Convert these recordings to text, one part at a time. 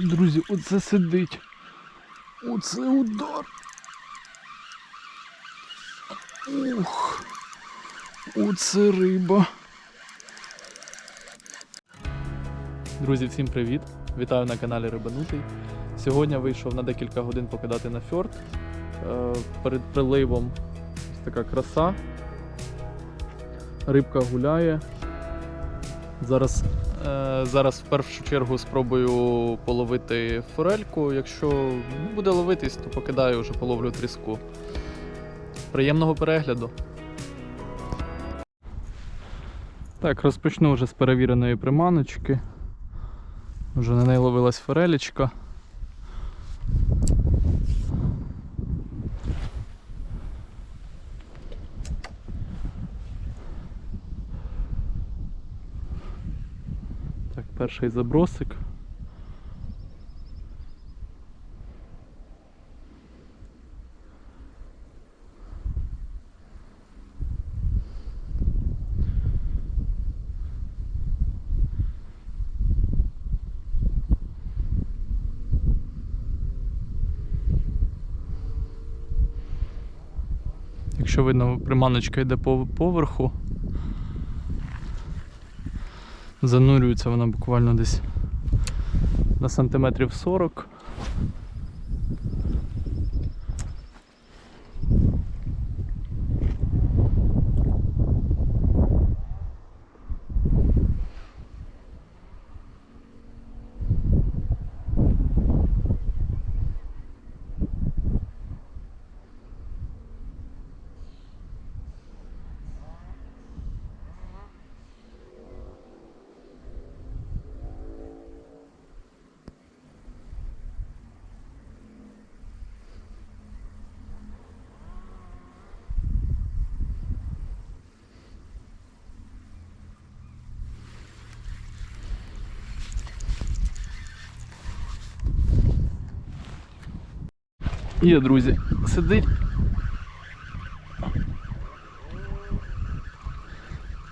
Друзі, оце сидить. Оце удар. Ух. Оце риба. Друзі, всім привіт! Вітаю на каналі Рибанутий. Сьогодні вийшов на декілька годин покидати на фьорд. Е, Перед приливом ось така краса. Рибка гуляє. Зараз, зараз в першу чергу спробую половити форельку. Якщо буде ловитись, то покидаю вже половлю тріску. Приємного перегляду. Так, розпочну вже з перевіреної приманочки. Вже на неї ловилась форелечка. Так, перший забросик. Якщо видно, приманочка йде по поверху. Занурюється вона буквально десь на сантиметрів 40. Є, друзі, сидить.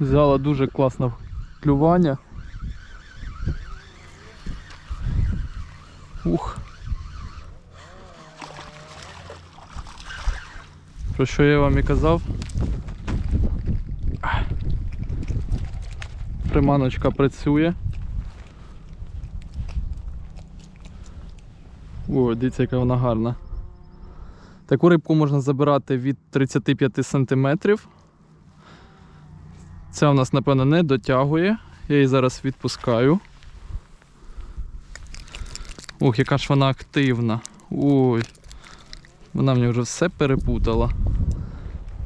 Взяла дуже класне клювання. Ух. Про що я вам і казав? Приманочка працює. О, дивіться, яка вона гарна. Таку рибку можна забирати від 35 см. Ця у нас, напевно, не дотягує. Я її зараз відпускаю. Ух, яка ж вона активна. Ой. Вона мені вже все перепутала.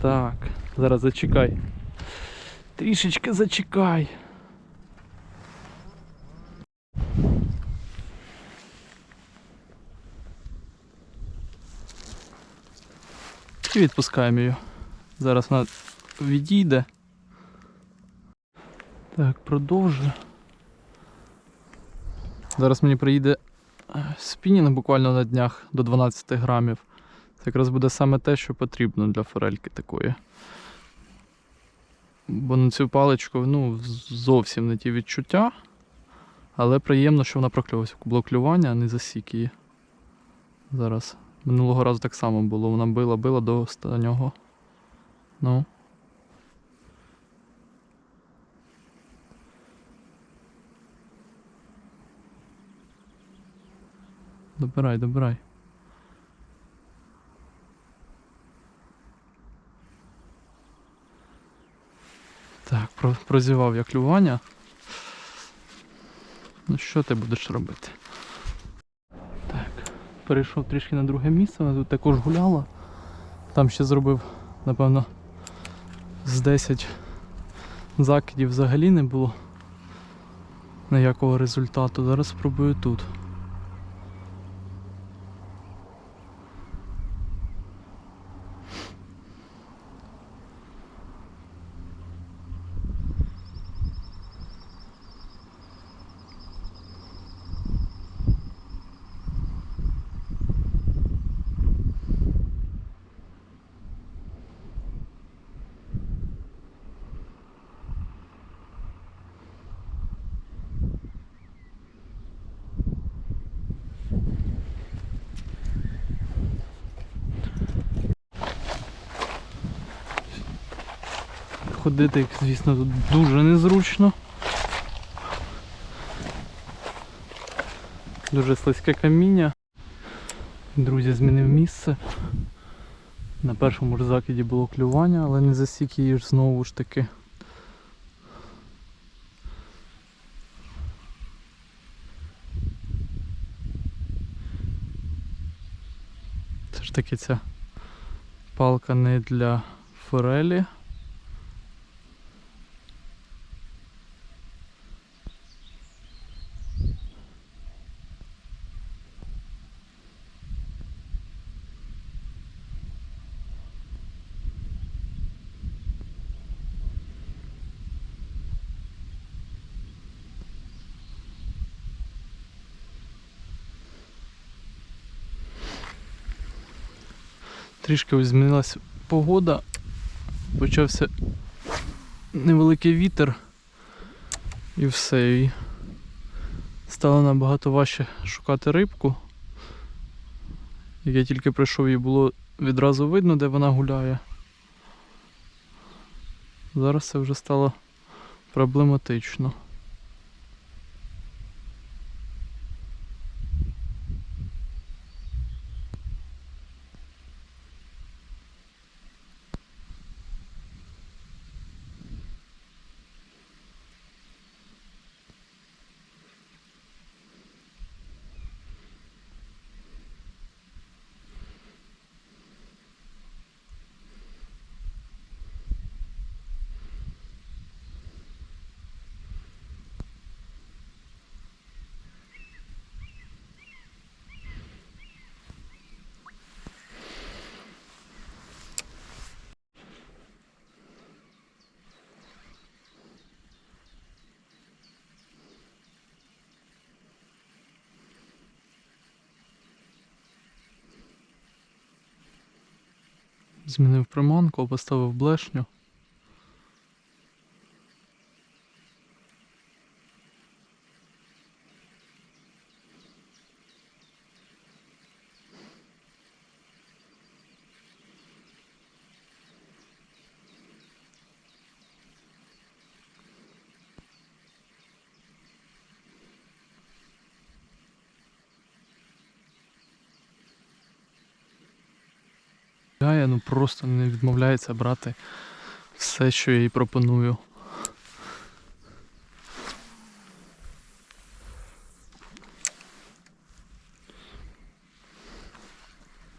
Так, зараз зачекай. Трішечки зачекай. І відпускаємо її. Зараз вона відійде. Так, продовжую. Зараз мені приїде е, спінінг буквально на днях до 12 грамів. Це якраз буде саме те, що потрібно для форельки такої. Бо на цю паличку ну, зовсім не ті відчуття. Але приємно, що вона проклювалася. Було клювання, а не засік її. Зараз. Минулого разу так само було. Вона била, била до останнього. Ну. Добирай, добирай. Так, прозівав я клювання. Ну що ти будеш робити? Перейшов трішки на друге місце, вона тут також гуляла. Там ще зробив, напевно, з 10 закидів взагалі не було ніякого результату. Зараз спробую тут. Ходити, звісно, тут дуже незручно. Дуже слизьке каміння. Друзі, змінив місце. На першому ж закиді було клювання, але не засік її ж знову ж таки. Це ж таки ця палка не для форелі. Трішки змінилася погода. Почався невеликий вітер і все. І стало набагато важче шукати рибку. Як я тільки прийшов, її було відразу видно, де вона гуляє. Зараз це вже стало проблематично. Змінив приманку, поставив блешню. Я ну просто не відмовляється брати все, що я їй пропоную.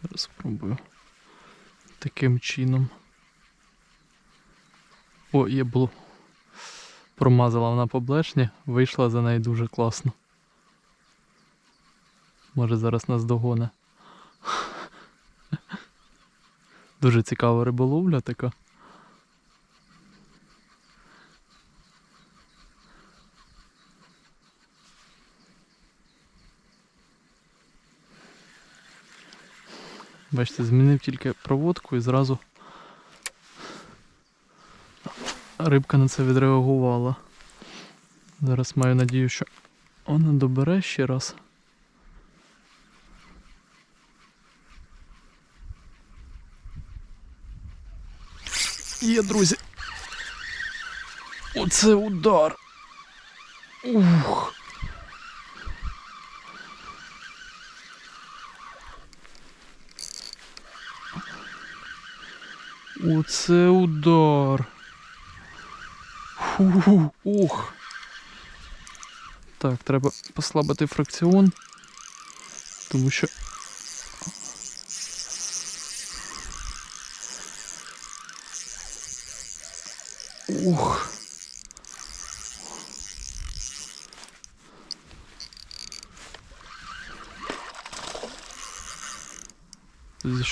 Зараз спробую таким чином. О, є було. Промазала вона по блешні, вийшла за неї дуже класно. Може зараз нас догоне. Дуже цікава риболовля така. Бачите, змінив тільки проводку і зразу рибка на це відреагувала. Зараз маю надію, що вона добере ще раз. Є, друзі. Оце удар. Ух. Оце удар. Фу, ух. Так, треба послабити фракціон, тому що Ух.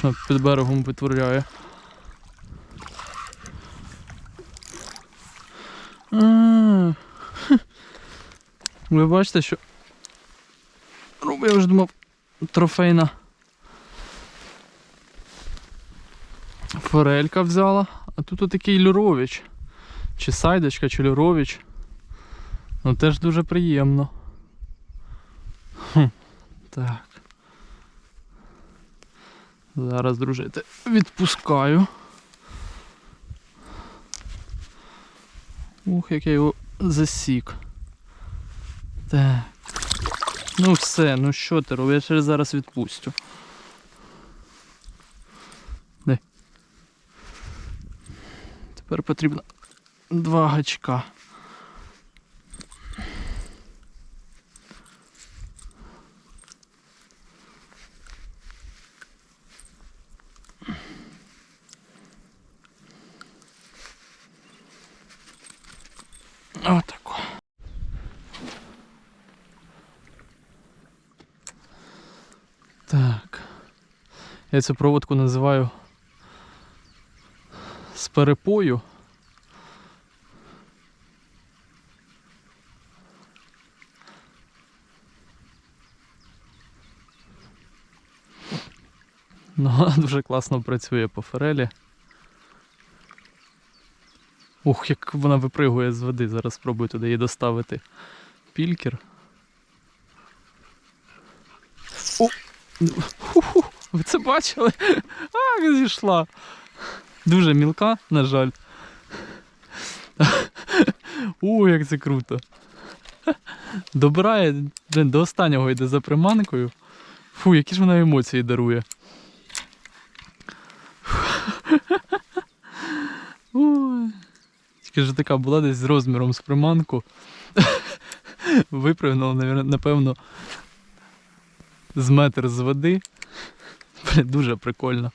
Звісно, під берегом витворяє. А. Ви бачите, що Руб, я вже думав трофейна форелька взяла, а тут отакий люрович. Чи сайдочка, чи люрович. Ну теж дуже приємно. Хм. Так. Зараз, дружити, відпускаю. Ух, як я його засік. Так. Ну все, ну що ти робиш? Я через зараз відпустю. Де? Тепер потрібно два гачка. Отако. Так. Я цю проводку називаю з перепою. Ну, дуже класно працює по форелі. Ух, як вона випригує з води. Зараз спробую туди її доставити. Пількер. О! Ху-ху! Ви це бачили? А, як зійшла. Дуже мілка, на жаль. О, як це круто. Добирає блін, до останнього йде за приманкою. Фу, які ж вона емоції дарує. Ой. Тільки ж така була десь з розміром з приманку. Випрыгнула, напевно, з метр з води. Блін, дуже прикольно.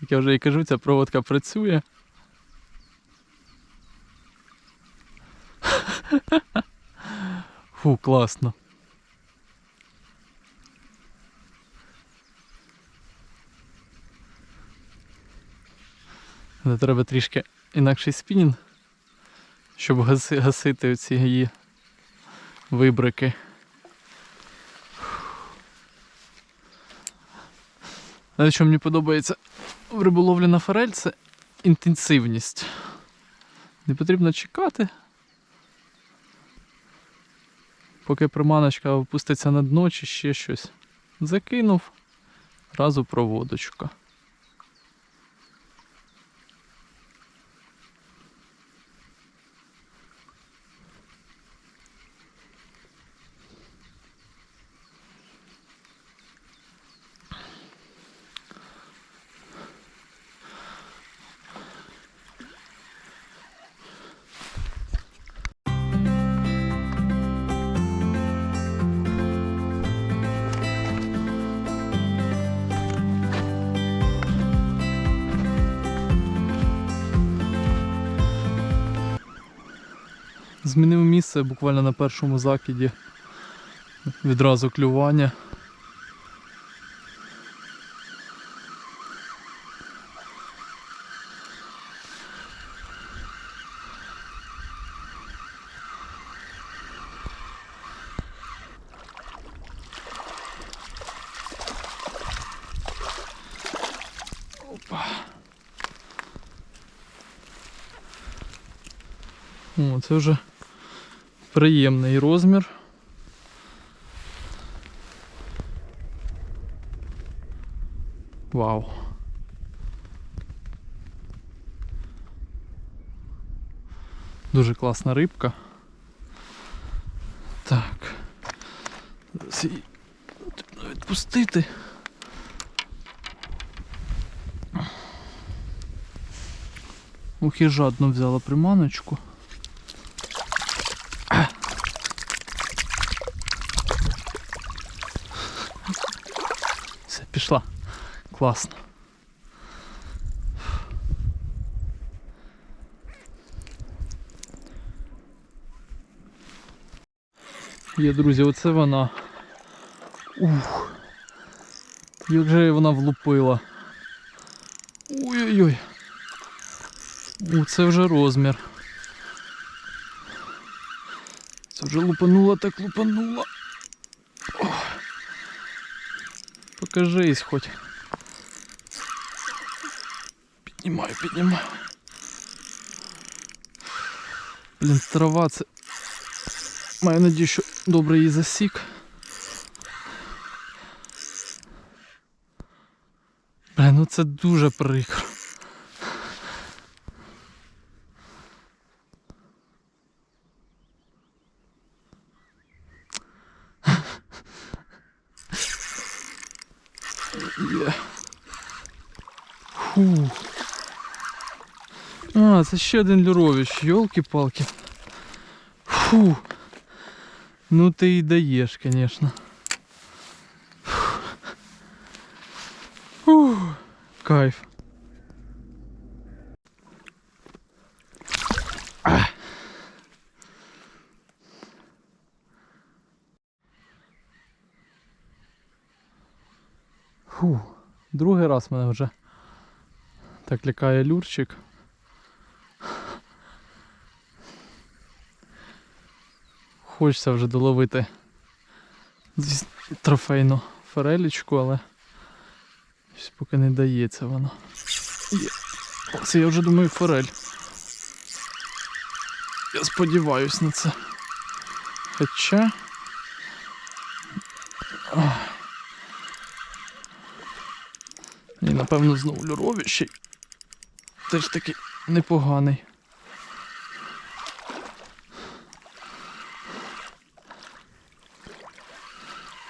Як я вже і кажу, ця проводка працює. Фу, класно. Але треба трішки інакший спінінг, щоб гаси, гасити ці її вибрики. Але що мені подобається в риболовлі на форель, це інтенсивність. Не потрібно чекати, поки приманочка опуститься на дно чи ще щось. Закинув, разу проводочка. Змінив місце буквально на першому закиді. Відразу клювання. Опа. О, це вже приємний розмір. Вау. Дуже класна рибка. Так. Зараз її потрібно відпустити. Ох і жадно взяла приманочку. Класно. Є, друзі, оце вона. Ух. Як же вона влупила. Ой-ой-ой. Це вже розмір. Це вже лупанула, так лупанула. Покажись хоч. Піднімаю, піднімаю. Блін, трава це. Маю надію, що добре її засік. Блін, ну це дуже прикро. Є. Фу. А, це ще один Люрович, йолки-палки. Фу. Ну ти і даєш, звісно. Фу. Кайф. Фу. Другий раз мене вже так лякає люрчик. Хочеться вже доловити трофейну форелічку, але щось поки не дається воно. Є. Це я вже думаю форель. Я сподіваюсь на це. Хоча. І напевно знову люровищий. Теж такий непоганий.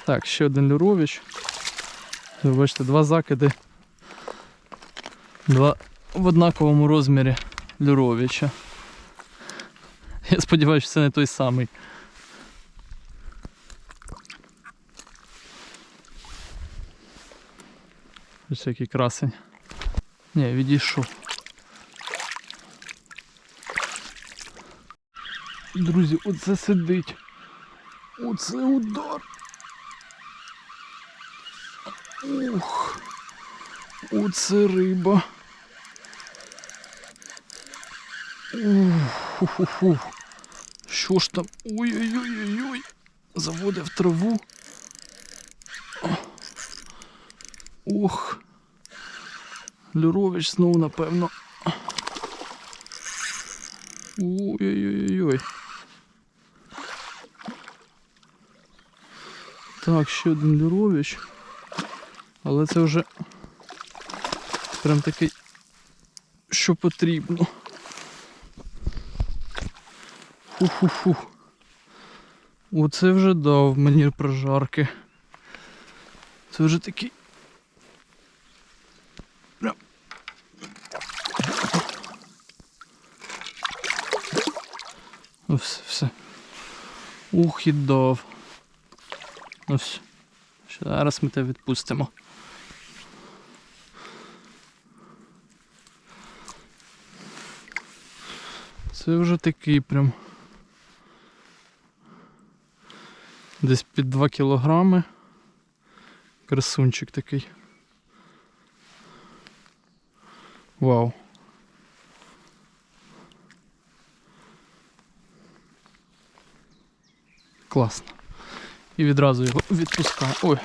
Так, ще один люрович. Ви бачите, два закиди. Два в однаковому розмірі люровича. Я сподіваюся, що це не той самий. Ось який красень. Ні, відійшов. Друзі, оце сидить. Оце удар. Ух. Оце риба. Ух. Що ж там? Ой-ой-ой-ой-ой. Заводив траву. Ох. Люрович знову, напевно. Ой-ой-ой-ой. Так, ще один Люрович. Але це вже прям такий, що потрібно. Фу-фу-фу. Оце вже дав мені прожарки. Це вже такий. Прям. Все, все. Ух, і дав. Все. Зараз ми тебе відпустимо. Це вже такий прям. Десь під 2 кілограми. Красунчик такий. Вау. Класно. І відразу його відпускаю. Ой.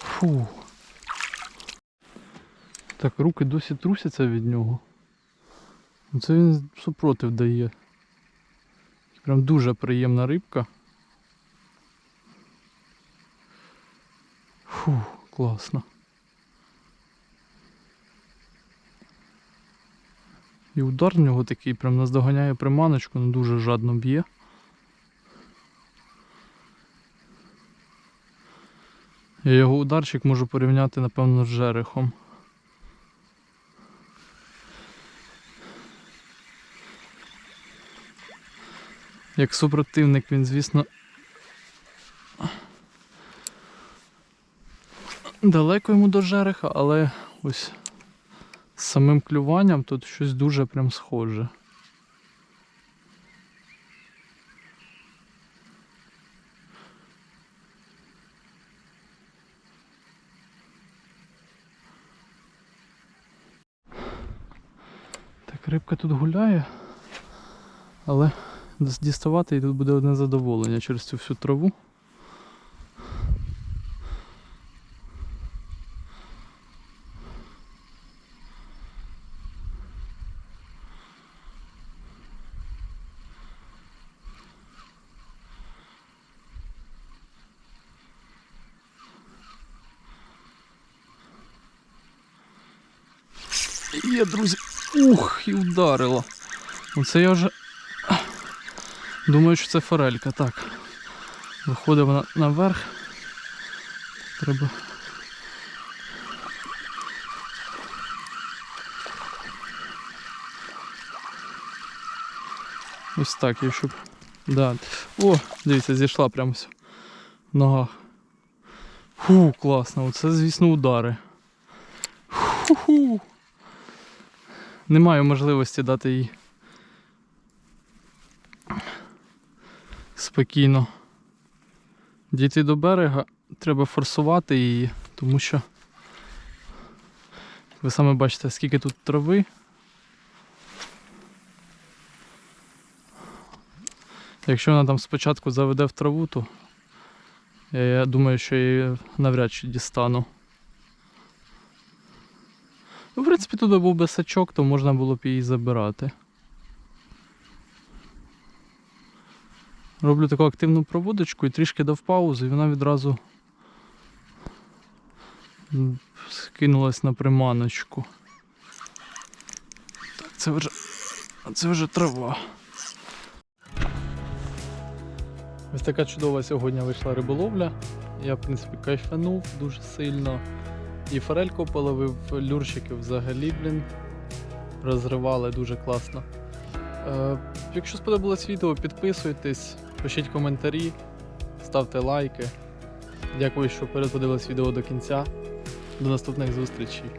Фу. Так, руки досі трусяться від нього. Це він супротив дає. Прям дуже приємна рибка. Фу, класно. І удар в нього такий, прям наздоганяє приманочку, ну дуже жадно б'є. Я його ударчик можу порівняти, напевно, з жерехом. Як супротивник він, звісно. Далеко йому до жереха, але ось з самим клюванням тут щось дуже прям схоже. Так, рибка тут гуляє, але діставати її тут буде одне задоволення через цю всю траву. Є, друзі. Ух, і вдарило. Оце я вже думаю, що це форелька, так. Виходимо на, наверх. Треба. Ось так, і щоб. Да. О, дивіться, зійшла прямо в. Фу, класно, оце, звісно, удари. Ху-ху. Не маю можливості дати їй спокійно дійти до берега. Треба форсувати її, тому що ви саме бачите, скільки тут трави. Якщо вона там спочатку заведе в траву, то я, думаю, що її навряд чи дістану. Ну, в принципі, тут був би сачок, то можна було б її забирати. Роблю таку активну проводочку і трішки дав паузу, і вона відразу скинулась на приманочку. Так, це вже. Це вже трава. Ось така чудова сьогодні вийшла риболовля. Я, в принципі, кайфанув дуже сильно. І форельку половив, люрчики взагалі, блін. Розривали дуже класно. Е, якщо сподобалось відео, підписуйтесь, пишіть коментарі, ставте лайки. Дякую, що переходились відео до кінця. До наступних зустрічей.